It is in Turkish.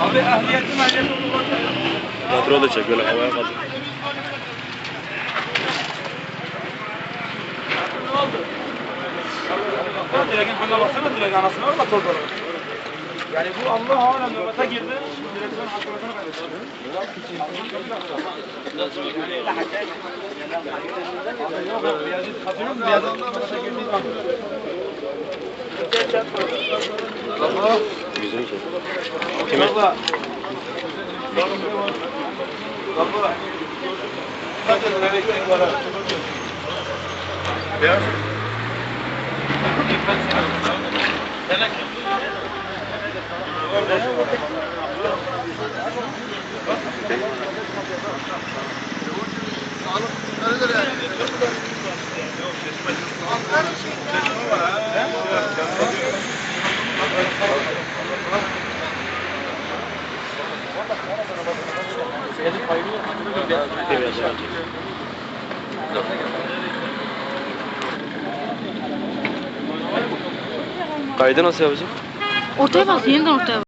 Abi ehliyetli mehliyetli Kontrol da çek böyle havaya kaldır. Baksana direkin haline baksana direkt anasını var motorda. Yani bu Allah hala nöbete girdi. Direksiyon hakimiyetini kaybetti. Yok Beyazıt hatırlıyor musun? Beyazıt nöbete girdiği zaman. Yüzünü çek. Kime? Baba. Baba. Hadi direksiyon var. Beyaz. Kaydı nasıl yapacağım? Ortaya bas, yeniden ortaya bas.